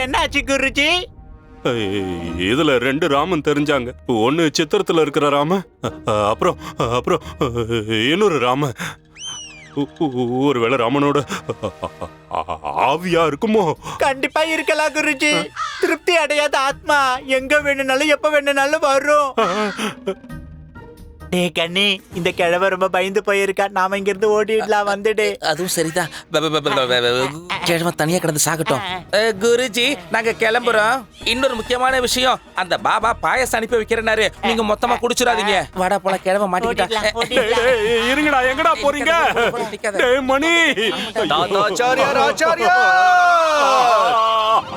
என்னாச்சு குருஜி? இதுல ரெண்டு ராமன் தெரிஞ்சாங்க. ஒன்னு சித்திரத்துல இருக்கிற ராம அப்புறம் அப்புறம் இன்னொரு ராம. ஒருவேளை ராமனோட ஆவியா இருக்குமோ? கண்டிப்பா இருக்கலாம் குருஜி. திருப்தி அடையாத ஆத்மா எங்க வேணும்னாலும் எப்ப வேணும்னாலும் வரும். டே கண்ணி இந்த கிழவ ரொம்ப பயந்து போயிருக்கா. நாம இங்க இருந்து ஓடிடலாம் வந்துடு. அதுவும் சரிதான். கிழவன் தனியா கிடந்து சாகட்டும். குருஜி நாங்க கிளம்புறோம். இன்னொரு முக்கியமான விஷயம் அந்த பாபா பாயசம் அனுப்பி வைக்கிறனாரு நீங்க மொத்தமா குடிச்சிடாதீங்க. வாடா போல கிழவன் மாட்டிக்கிட்டா. இருங்கடா எங்கடா போறீங்க? டேய் மணி. தாத்தாச்சாரியார் ஆச்சாரியா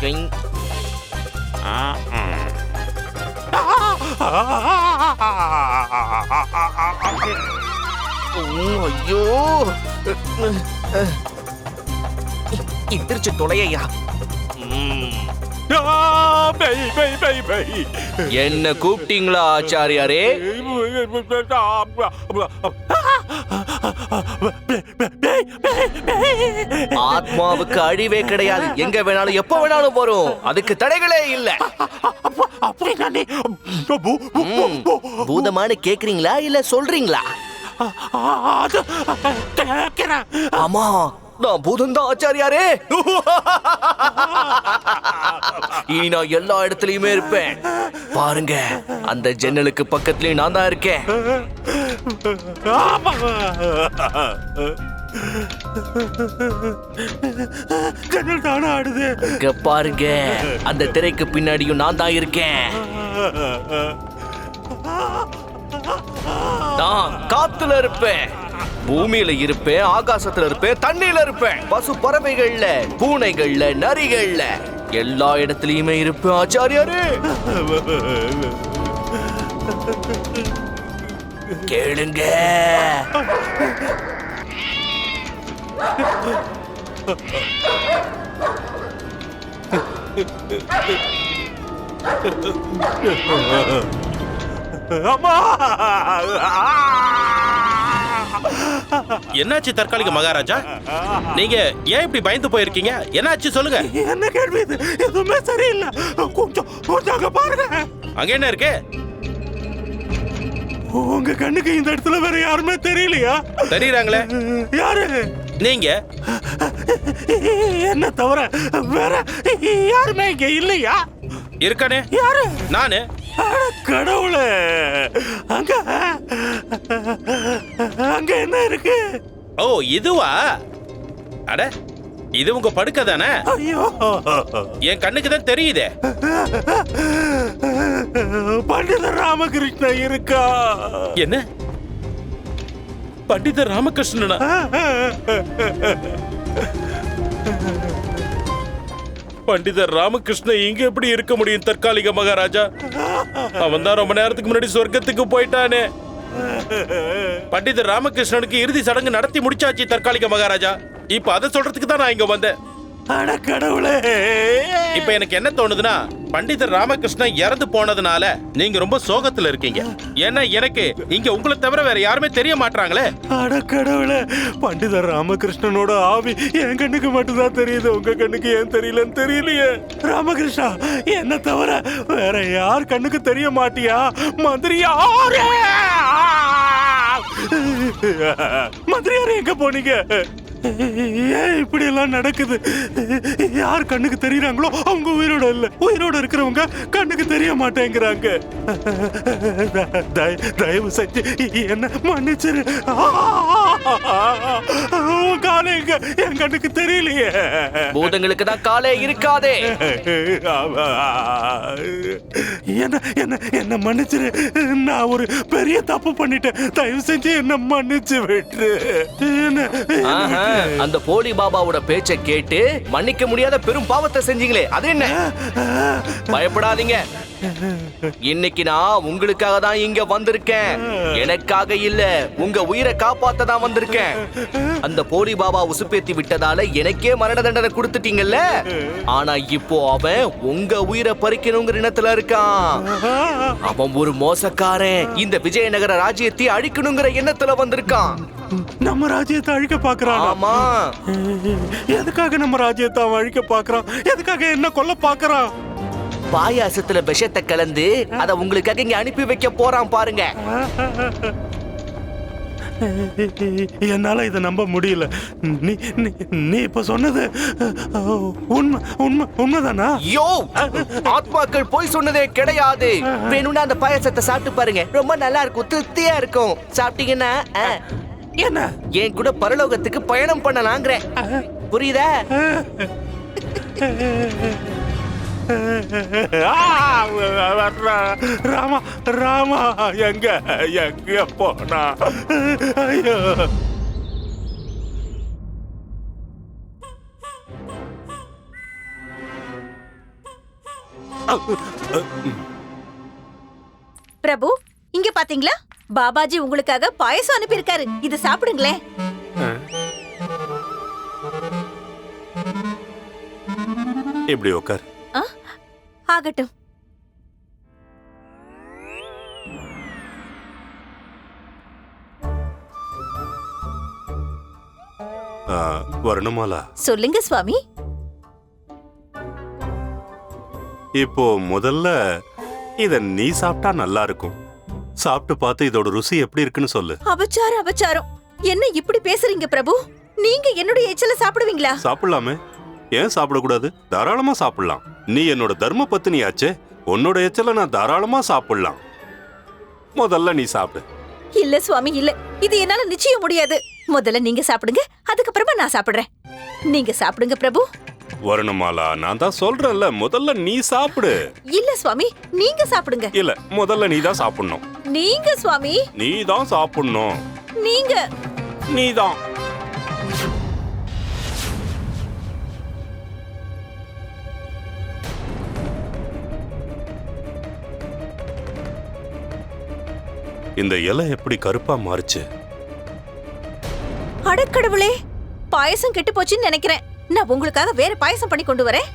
பூதம் ஐயோ, உம், ஐயோ எந்திரிச்சு தொலையா என்ன கூப்பிட்டீங்களா ஆச்சாரியாரே ஆத்மாவுக்கு அழிவே கிடையாது. எங்க வேணாலும் எப்ப வேணாலும் வரும். அதுக்கு தடைகளே இல்ல. பூதமானு கேக்குறீங்களா இல்ல சொல்றீங்களா? ஆமா நான் பூதம் தான் ஆச்சாரியாரே. இனி நான் எல்லா இடத்துலயுமே இருப்பேன். பாருங்க அந்த ஜன்னலுக்கு பக்கத்துலயும் நான் தான் இருக்கேன். ஜன்னல் தானா ஆடுது இங்க பாருங்க. அந்த திரைக்கு பின்னாடியும் நான் தான் இருக்கேன். நான் காத்துல இருப்பேன். பூமியில இருப்பேன் ஆகாசத்துல இருப்பேன் தண்ணியில இருப்பேன். பசு பறவைகள்ல பூனைகள்ல நரிகள்ல. எல்லா இடத்துலயுமே இருப்பேன் ஆச்சாரியாரு. கேளுங்க. அம்மா! என்னாச்சு தற்காலிக மகாராஜா? நீங்க ஏன் இப்படி பயந்து போயிருக்கீங்க? என்னாச்சு சொல்லுங்க. என்ன கேள்வி இது? எதுவுமே சரியில்லை. கொஞ்சம் கொஞ்சம் பாருங்க. அங்க என்ன இருக்கு? உங்க கண்ணுக்கு இந்த இடத்துல வேற யாருமே தெரியலையா? தெரியறாங்களே. யாரு? நீங்க? என்ன தவிர வேற யாருமே இங்க இல்லையா? இருக்கானே. யாரு? நானு. கடவுளே. அங்க அங்க என்ன இருக்கு? ஓ இதுவா? அட இது உங்க படுக்கை தானே? ஐயோ. என் கண்ணுக்கு தான் தெரியுதே. பண்டிதர் ராமகிருஷ்ணன் இருக்கா? என்ன? பண்டிதர் ராமகிருஷ்ணனா பண்டிதர் ராமகிருஷ்ணன் இங்க எப்படி இருக்க முடியும் தற்காலிக மகாராஜா அவன் தான் ரொம்ப நேரத்துக்கு முன்னாடி சொர்க்கத்துக்கு போயிட்டானே பண்டிதர் ராமகிருஷ்ணனுக்கு இறுதி சடங்கு நடத்தி முடிச்சாச்சு தற்காலிக மகாராஜா இப்ப அதை சொல்றதுக்கு தான் நான் இங்க வந்தேன் அட கடவுளே. இப்ப எனக்கு என்ன தோணுதுன்னா பண்டிதர் ராமகிருஷ்ணன் இறந்து போனதுனால நீங்க ரொம்ப சோகத்துல இருக்கீங்க. ஏன்னா எனக்கு இங்க உங்களை தவிர வேற யாருமே தெரிய மாட்டாங்களே அட கடவுளே பண்டிதர் ராமகிருஷ்ணனோட ஆவி என் கண்ணுக்கு மட்டும்தான் தெரியுது. உங்க கண்ணுக்கு ஏன் தெரியலன்னு தெரியலையே. ராமகிருஷ்ணா என்ன தவிர வேற யார் கண்ணுக்கு தெரிய மாட்டியா? மந்திரியாரே மந்திரியாரே எங்க போனீங்க? ஏன் இப்படி எல்லாம் நடக்குது? யார் கண்ணுக்கு தெரியறாங்களோ அவங்க உயிரோட இல்ல. உயிரோட இருக்கிறவங்க கண்ணுக்கு தெரிய மாட்டேங்கிறாங்க. தய- தயவு செஞ்சு என்ன மன்னிச்சிரு. காலை எங்க? என் கண்ணுக்கு தெரியலையே. பூதங்களுக்கு தான் காலே இருக்காதே. என்ன என்ன என்ன மன்னிச்சிரு. நான் ஒரு பெரிய தப்பு பண்ணிட்டேன். தயவு செஞ்சு என்ன மன்னிச்சு விட்டுரு. என்ன அந்த போலி பாபாவோட பேச்சை கேட்டு மன்னிக்க முடியாத பெரும் பாவத்தை செஞ்சீங்களே. அது என்ன? பயப்படாதீங்க. இன்னைக்கு நான் உங்களுக்காக தான் இங்க வந்திருக்கேன். எனக்காக இல்ல உங்க உயிரை காப்பாத்த தான் வந்திருக்கேன். அந்த போலி பாபா உசுப்பேத்தி விட்டதால எனக்கே மரண தண்டனை கொடுத்துட்டீங்கல்ல? ஆனா இப்போ அவன் உங்க உயிரை பறிக்கணுங்கிற இனத்துல இருக்கான். அவன் ஒரு மோசக்காரன். இந்த விஜயநகர ராஜ்யத்தை அழிக்கணுங்கிற எண்ணத்துல வந்திருக்கான். நம்ம ராஜ்யத்தை அழிக்க பாக்குறான் ஆமா. எதுக்காக நம்ம ராஜ்யத்தை அவன் அழிக்க பாக்குறான் எதுக்காக என்ன கொல்ல பாக்குறான் பாயாசத்துல விஷத்தை கலந்து அத உங்களுக்காக இங்க அனுப்பி வைக்க போறான் பாருங்க. என்னால இதை நம்ப முடியல. நீ நீ இப்ப சொன்னது உண்மை உண்மை உண்மைதானா? யோ ஆத்மாக்கள் போய் சொன்னதே கிடையாது. வேணும்னா அந்த பாயாசத்தை சாப்பிட்டு பாருங்க. ரொம்ப நல்லா இருக்கும் திருப்தியா இருக்கும். சாப்பிட்டீங்கன்னா என்ன? என் கூட பரலோகத்துக்கு பயணம் பண்ணலாங்கிறேன். புரியுதா? ராமா ராமா எங்க எங்க போனா? ஐயோ. பிரபு இங்க பாத்தீங்களா? பாபாஜி உங்களுக்காக பாயசம் அனுப்பியிருக்காரு. இது சாப்பிடுங்களேன். இப்படி உட்கார் ஆகட்டும். ஆ, வரணுமாலா. சொல்லுங்க சுவாமி. இப்போ முதல்ல இத நீ சாப்பிட்டா நல்லா இருக்கும். சாப்பிட்டு பார்த்து இதோட ருசி எப்படி இருக்குன்னு சொல்லு. அபச்சாரம் அபச்சாரம். என்ன இப்படி பேசுறீங்க பிரபு? நீங்க என்னுடைய எச்சல சாப்பிடுவீங்களா? சாப்பிடலாமே. ஏன் சாப்பிடக்கூடாது? தாராளமா சாப்பிடலாம். நீ என்னோட தர்ம பத்தினியாச்சே உன்னோட எச்சல நான் தாராளமா சாப்பிடலாம். முதல்ல நீ சாப்பிடு. இல்ல சுவாமி இல்ல. இது என்னால நிச்சயம் முடியாது. முதல்ல நீங்க சாப்பிடுங்க அதுக்கப்புறமா நான் சாப்பிடுறேன். நீங்க சாப்பிடுங்க பிரபு. வரணுமாலா? நான் தான் சொல்றேன்ல முதல்ல நீ சாப்பிடு. இல்ல சுவாமி நீங்க சாப்பிடுங்க. இல்ல முதல்ல நீ தான் சாப்பிடணும். நீங்க சுவாமி. நீ தான் சாப்பிடணும். நீங்க. நீ தான். இந்த இலை எப்படி கருப்பா மாறுச்சு? அடக்கடவுளே பாயசம் கெட்டு போச்சுன்னு நினைக்கிறேன். நான் உங்களுக்காக வேற பாயசம் பண்ணி கொண்டு வரேன்.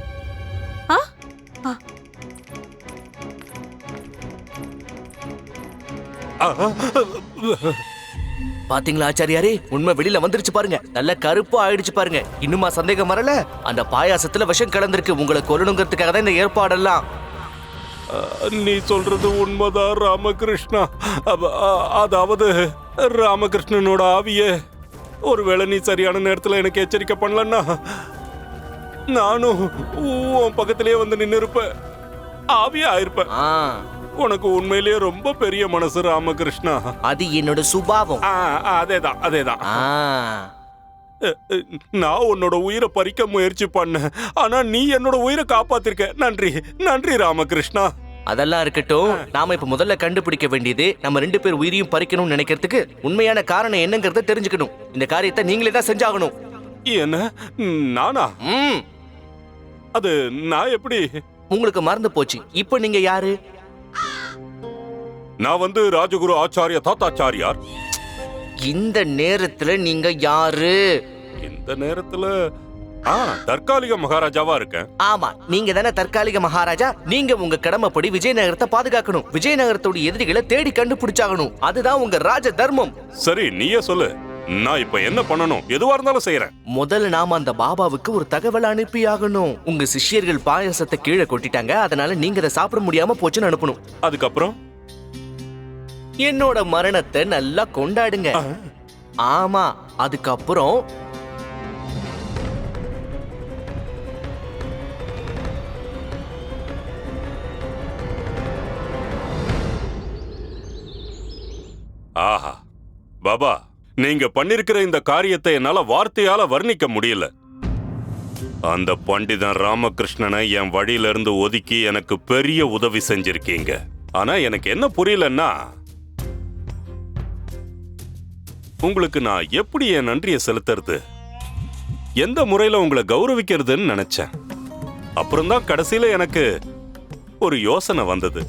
ஆ? பாத்தீங்களா ஆச்சாரியாரே? உண்மை வெளியில வந்துருச்சு பாருங்க. நல்ல கருப்பு ஆயிடுச்சு பாருங்க. இன்னுமா சந்தேகம் வரல? அந்த பாயாசத்துல விஷம் கலந்திருக்கு. உங்களை கொல்லணுங்கிறதுக்காக தான் இந்த ஏற்பாடெல்லாம். நீ சொல்றது உண்மைதான் ராமகிருஷ்ணா? அதாவது ராமகிருஷ்ணனோட ஆவியே. ஒருவேளை நீ சரியான நேரத்துல எனக்கு எச்சரிக்கை பண்ணலன்னா நானும் உன் பக்கத்திலேயே வந்து நின்னு இருப்பேன் ஆவியா இருப்பேன் ஆ, உனக்கு உண்மையிலேயே ரொம்ப பெரிய மனசு ராமகிருஷ்ணா. அது என்னோட சுபாவம். ஆ, அதேதான் அதேதான். நான் உன்னோட உயிரை பறிக்க முயற்சி பண்ணேன். ஆனா நீ என்னோட உயிரை காப்பாத்திருக்க. நன்றி. நன்றி ராமகிருஷ்ணா. அதெல்லாம் இருக்கட்டும். நாம இப்ப முதல்ல கண்டுபிடிக்க வேண்டியது நம்ம ரெண்டு பேர் உயிரையும் பறிக்கணும்னு நினைக்கிறதுக்கு உண்மையான காரணம் என்னங்கறத தெரிஞ்சுக்கணும். இந்த காரியத்தை நீங்களே தான் செஞ்சாகணும். என்ன? நானா? அது நான் எப்படி? உங்களுக்கு மறந்து போச்சு. இப்போ நீங்க யாரு? நான் வந்து ராஜகுரு ஆச்சாரிய தாத்தாச்சாரியார். இந்த நேரத்துல நீங்க யாரு? இந்த நேரத்துல ஆ தற்காலிக மகாராஜாவா இருக்கேன். ஆமா நீங்க தானே தற்காலிக மகாராஜா? நீங்க உங்க கடமைப்படி விஜயநகரத்தை பாதுகாக்கணும். விஜயநகரத்தோட எதிரிகளை தேடி கண்டுபிடிச்சாகணும். அதுதான் உங்க ராஜ தர்மம். சரி நீயே சொல்லு. நான் இப்ப என்ன பண்ணணும்? எதுவா இருந்தாலும் செய்யறேன் முதல்ல நாம அந்த பாபாவுக்கு ஒரு தகவல் அனுப்பி ஆகணும் உங்க சிஷ்யர்கள் பாயாசத்தை கீழே கொட்டிட்டாங்க. அதனால நீங்க அதை சாப்பிட முடியாம போச்சுன்னு அனுப்பணும். அதுக்கப்புறம்? என்னோட மரணத்தை நல்லா கொண்டாடுங்க. ஆமா அதுக்கப்புறம் ஆஹா. பாபா நீங்க பண்ணிருக்கிற இந்த காரியத்தை என்னால வார்த்தையால வர்ணிக்க முடியல. அந்த பண்டிதன் ராமகிருஷ்ணனை என் வழியில இருந்து ஒதுக்கி எனக்கு பெரிய உதவி செஞ்சிருக்கீங்க. ஆனா எனக்கு என்ன புரியலன்னா உங்களுக்கு நான் எப்படி என் நன்றியை செலுத்துறது? எந்த முறையில் உங்களை கௌரவிக்கிறதுன்னு நினைச்சேன். அப்புறம்தான் கடைசியில் எனக்கு ஒரு யோசனை வந்தது.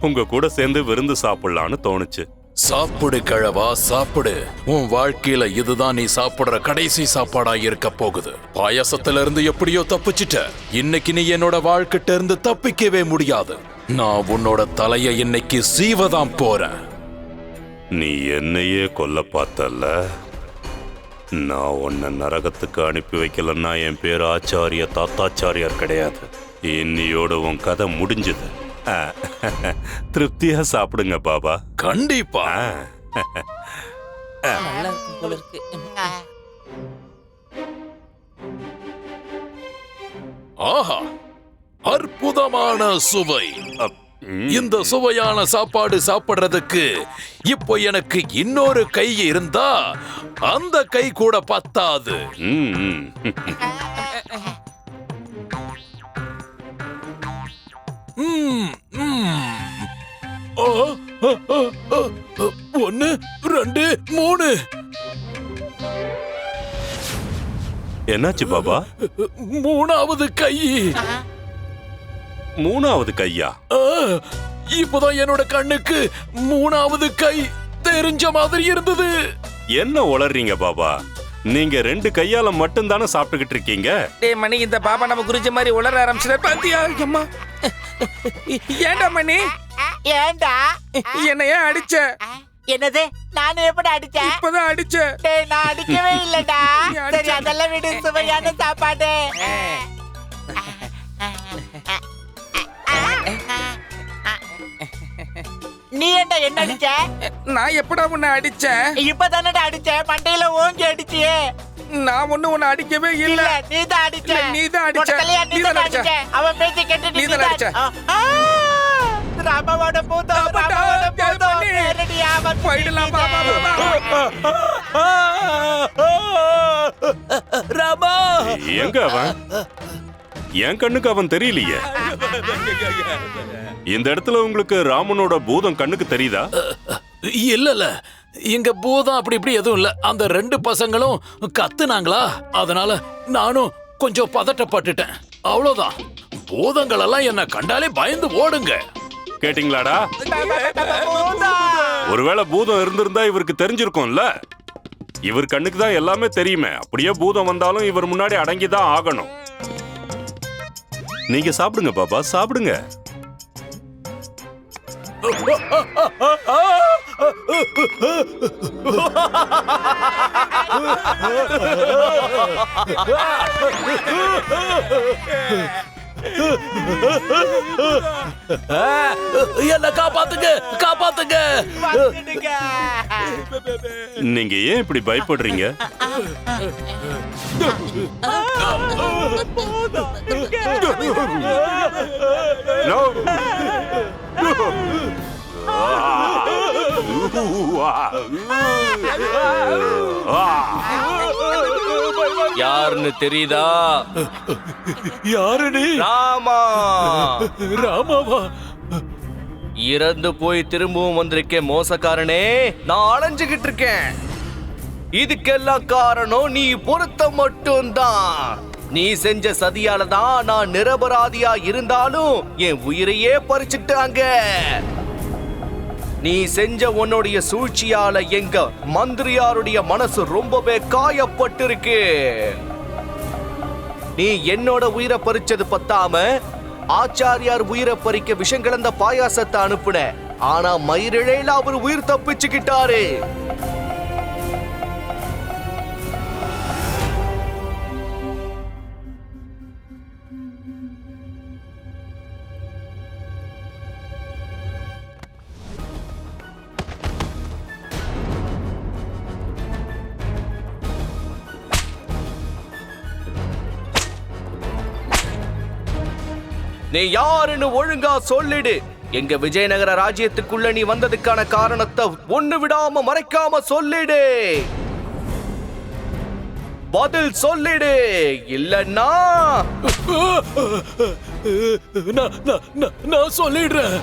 உங்க கூட சேர்ந்து விருந்து சாப்பிடலான்னு தோணுச்சு. சாப்பிடு கிழவா சாப்பிடு. உன் வாழ்க்கையில இதுதான் நீ சாப்பிடுற கடைசி சாப்பாடா இருக்க போகுது. பாயாசத்துல இருந்து எப்படியோ தப்பிச்சிட்ட. இன்னைக்கு நீ என்னோட வாழ்க்கிட்ட இருந்து தப்பிக்கவே முடியாது. நான் உன்னோட தலையை இன்னைக்கு சீவதான் போறேன். நீ என்னையே கொல்ல பார்த்தல்ல? நான் உன்னை நரகத்துக்கு அனுப்பி வைக்கலன்னா என் பேர் ஆச்சாரிய தாத்தாச்சாரியார் கிடையாது. இன்னியோட உன் கதை முடிஞ்சது. ஆ, திருப்தியா சாப்பிடுங்க பாபா. கண்டிப்பா. ஆஹா அற்புதமான சுவை. இந்த சுவையான சாப்பாடு சாப்பிடுறதுக்கு இப்போ எனக்கு இன்னொரு கை இருந்தா அந்த கை கூட பத்தாது. ஒண்ணு ரெண்டு மூணு. என்னாச்சு பாபா? மூணாவது கை. மூணாவது கையா? இப்போதான் என்னோட கண்ணுக்கு மூணாவது கை தெரிஞ்ச மாதிரி இருந்தது. என்ன உளறீங்க பாபா? நீங்க ரெண்டு கையால மட்டும் தானே சாப்பிட்டுக்கிட்டு இருக்கீங்க? டேய் மணி இந்த பாபா நம்ம குருஜி மாதிரி உளர ஆரம்பிச்சிட்டார். பாத்தியா அம்மா? ஏன்டா மணி? ஏன்டா என்ன ஏன் அடிச்ச? என்னது? நானும் எப்படி அடிச்சேன் இப்பதான் அடிச்ச. டேய் நான் அடிக்கவே இல்லடா. சரி அதெல்லாம் விடு சுவையான சாப்பாடு. நீ ஏன்டா என்ன அடிச்ச நான் எப்படா உன்னை அடிச்சேன் இப்பதானடா அடிச்ச மண்டையில ஓங்கி அடிச்சியே நான் ஒண்ணு உன்னை அடிக்கவே இல்ல இல்ல நீ தான் அடிச்ச இல்ல, நீதான் அடிச்ச. நீ நீதான் தான் அடிச்ச. அவன் பேச்ச கேட்டு நீதான் நீதான் அடிச்ச. ராமாவோட பூதம் ராமாவோட பூதம் பண்ணி? நேரடி ஆபத்து போயிடலாம் ராமா எங்க அவன் என் கண்ணுக்கு அவன் தெரியலையே. இந்த இடத்துல உங்களுக்கு ராமனோட பூதம் கண்ணுக்கு தெரியுதா? இல்ல இல்ல இங்க பூதம் அப்படி இப்படி எதுவும் இல்ல. அந்த ரெண்டு பசங்களும் கத்துனாங்களா? அதனால நானும் கொஞ்சம் பதட்டப்பட்டுட்டேன். அவ்வளவுதான். பூதங்கள் எல்லாம் என்ன கண்டாலே பயந்து ஓடுங்க. கேட்டிங்களாடா? ஒருவேளை பூதம் இருந்திருந்தா இவருக்கு தெரிஞ்சிருக்கும்ல. இவர் கண்ணுக்கு தான் எல்லாமே தெரியுமே. அப்படியே பூதம் வந்தாலும் இவர் முன்னாடி அடங்கிதான் ஆகணும். நீங்க சாப்பிடுங்க பாபா சாப்பிடுங்க என்ன காப்பாத்துங்க காப்பாத்துங்க. நீங்க ஏன் இப்படி பயப்படுறீங்க. யாருன்னு தெரியுதா? யாரு நீ ராமா. ராமாவா? இறந்து போய் திரும்பவும் வந்திருக்கேன் மோசக்காரனே. நான் அலைஞ்சுகிட்டு இருக்கேன். இதுக்கெல்லாம் காரணம் நீ பொருத்த மட்டும்தான். நீ செஞ்ச சதியால தான் நான் நிரபராதியா இருந்தாலும் என் உயிரையே பறிச்சுட்டாங்க. நீ செஞ்ச உன்னுடைய சூழ்ச்சியால எங்க மந்திரியாருடைய மனசு ரொம்பவே காயப்பட்டிருக்கு. நீ என்னோட உயிரை பறிச்சது பத்தாம ஆச்சாரியார் உயிரை பறிக்க விஷம் கலந்த பாயாசத்தை அனுப்புன. ஆனா மயிரிழையில அவர் உயிர் தப்பிச்சுக்கிட்டாரு. நீ யாருன்னு ஒழுங்கா சொல்லிடு. எங்க விஜயநகர ராஜ்யத்துக்குள்ள நீ வந்ததுக்கான காரணத்தை ஒண்ணு விடாம மறைக்காம சொல்லிடு. பதில் சொல்லிடு. இல்லன்னா நான் சொல்லிடுறேன்.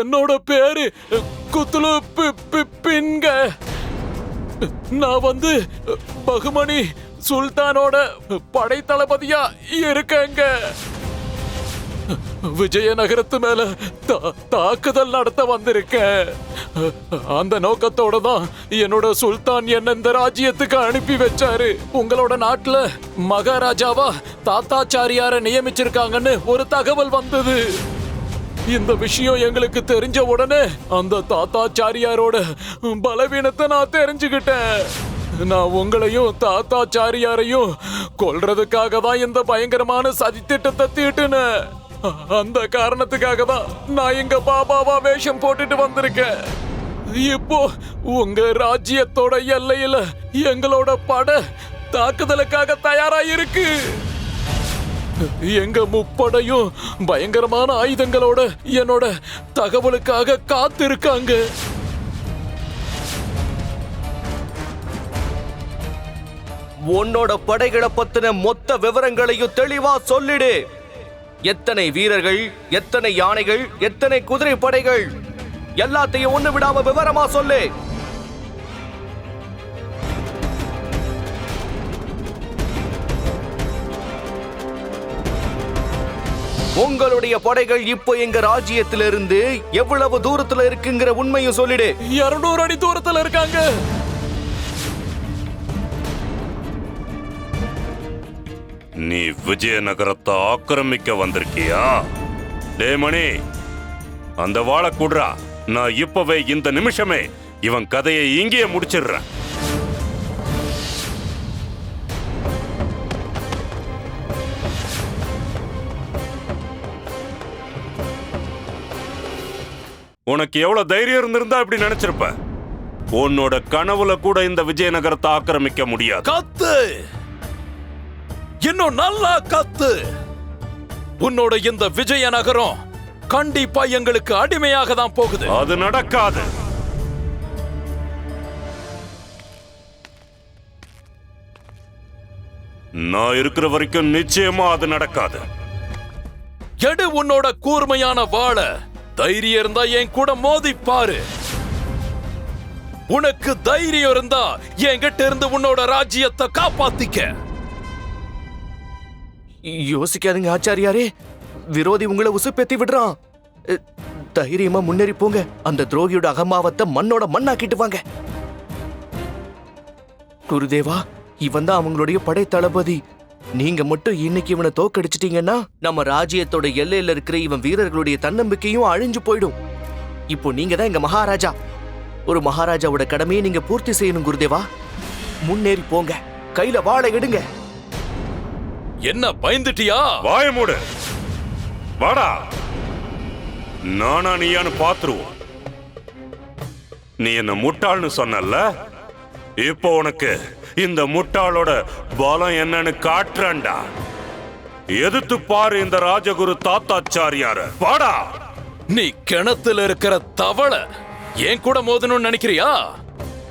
என்னோட பேரு குத்துலு பிப்பிங்க நான் வந்து பகுமணி சுல்தானோட படைத்தளபதியா இருக்கேங்க விஜயநகரத்து மேல தா- தாக்குதல் நடத்த வந்திருக்கேன். அந்த நோக்கத்தோட தான் என்னோட சுல்தான் என்ன இந்த ராஜ்யத்துக்கு அனுப்பி வச்சாரு. உங்களோட நாட்டுல மகாராஜாவா தாத்தாச்சாரியார நியமிச்சிருக்காங்கன்னு ஒரு தகவல் வந்தது. இந்த விஷயம் எங்களுக்கு தெரிஞ்ச உடனே அந்த தாத்தாச்சாரியாரோட பலவீனத்தை நான் தெரிஞ்சுக்கிட்டேன். நான் உங்களையும் தாத்தாச்சாரியாரையும் கொல்றதுக்காக தான் இந்த பயங்கரமான சதித்திட்டத்தை தீட்டுனேன். அந்த காரணத்துக்காக தான் நான் எங்க பாபாவா வேஷம் போட்டுட்டு வந்திருக்கேன். இப்போ உங்க ராஜ்யத்தோட எல்லையில எங்களோட பட தாக்குதலுக்காக தயாரா இருக்கு. எங்க முப்படையும் பயங்கரமான ஆயுதங்களோட என்னோட தகவலுக்காக காத்திருக்காங்க. உன்னோட படைகளை பத்தின மொத்த விவரங்களையும் தெளிவா சொல்லிடு. எத்தனை வீரர்கள் எத்தனை யானைகள் எத்தனை குதிரை படைகள் எல்லாத்தையும் ஒண்ணு விடாம விவரமா சொல்லு. உங்களுடைய படைகள் இப்போ எங்க ராஜ்யத்திலிருந்து எவ்வளவு தூரத்துல இருக்குங்கிற உண்மையும் சொல்லிடு. இருநூறு அடி தூரத்துல இருக்காங்க. நீ விஜயநகரத்தை ஆக்கிரமிக்க வந்திருக்கியா? டே மணி அந்த வாழை குடுறா. நான் இப்பவே இந்த நிமிஷமே இவன் கதையை இங்கேயே முடிச்சிடுறேன். உனக்கு எவ்வளவு தைரியம் இருந்திருந்தா இப்படி நினைச்சிருப்ப? உன்னோட கனவுல கூட இந்த விஜயநகரத்தை ஆக்கிரமிக்க முடியாது. கத்து! இன்னும் நல்லா கத்து! உன்னோட இந்த விஜயநகரம் கண்டிப்பா எங்களுக்கு அடிமையாக தான் போகுது. அது நடக்காது. நான் இருக்கிற வரைக்கும் நிச்சயமா அது நடக்காது. எடு உன்னோட கூர்மையான வாழ தைரியம் இருந்தா என் கூட மோதி பாரு உனக்கு தைரியம் இருந்தா என்கிட்ட இருந்து உன்னோட ராஜ்யத்தை காப்பாத்திக்க. யோசிக்காதீங்க ஆச்சாரியாரே. விரோதி உங்களை உசுப்பேத்தி விடுறான். தைரியமா முன்னேறி போங்க. அந்த துரோகியோட அகமாவத்தை மண்ணோட மண்ணாக்கிட்டு வாங்க. குருதேவா இவன் தான் அவங்களுடைய படை தளபதி நீங்க மட்டும் இன்னைக்கு இவனை தோக்கடிச்சிட்டீங்கன்னா நம்ம ராஜ்யத்தோட எல்லையில இருக்கிற இவன் வீரர்களுடைய தன்னம்பிக்கையும் அழிஞ்சு போயிடும். இப்போ நீங்க தான் எங்க மகாராஜா. ஒரு மகாராஜாவோட கடமையை நீங்க பூர்த்தி செய்யணும் குருதேவா. முன்னேறி போங்க. கையில வாழை எடுங்க. என்ன பயந்துட்டியா? வாய மூடு. வாடா. நானா நீயான்னு பாத்துருவோம் நீ என்ன முட்டாள்னு சொன்னல்ல? இப்போ உனக்கு இந்த முட்டாளோட பலம் என்னன்னு காட்டுறேன்டா. எதிர்த்து பாரு இந்த ராஜகுரு தாத்தாச்சாரியார. வாடா. நீ கிணத்துல இருக்கிற தவளை என் கூட மோதணும்னு நினைக்கிறியா?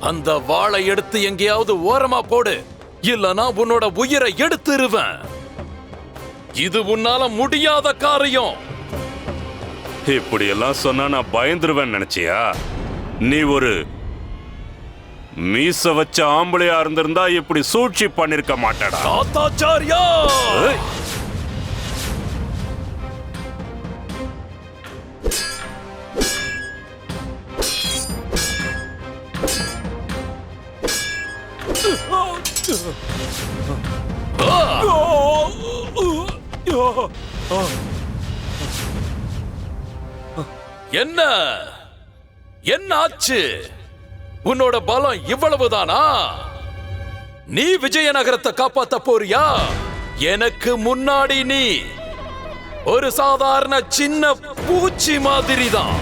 அந்த வாளை எடுத்து எங்கேயாவது ஓரமா போடு. இல்லனா உன்னோட உயிரை எடுத்துருவேன். இது உன்னால முடியாத காரியம். இப்படி எல்லாம் சொன்னா நான் பயந்துருவேன் நினைச்சியா? நீ ஒரு மீச வச்ச ஆம்பளையா இருந்திருந்தா இப்படி சூழ்ச்சி பண்ணிருக்க மாட்டடா. தாத்தாச்சாரியா. என்ன? என்ன ஆச்சு? உன்னோட பலம் இவ்வளவுதானா? நீ விஜயநகரத்தை காப்பாத்த போறியா? எனக்கு முன்னாடி நீ ஒரு சாதாரண சின்ன பூச்சி மாதிரி தான்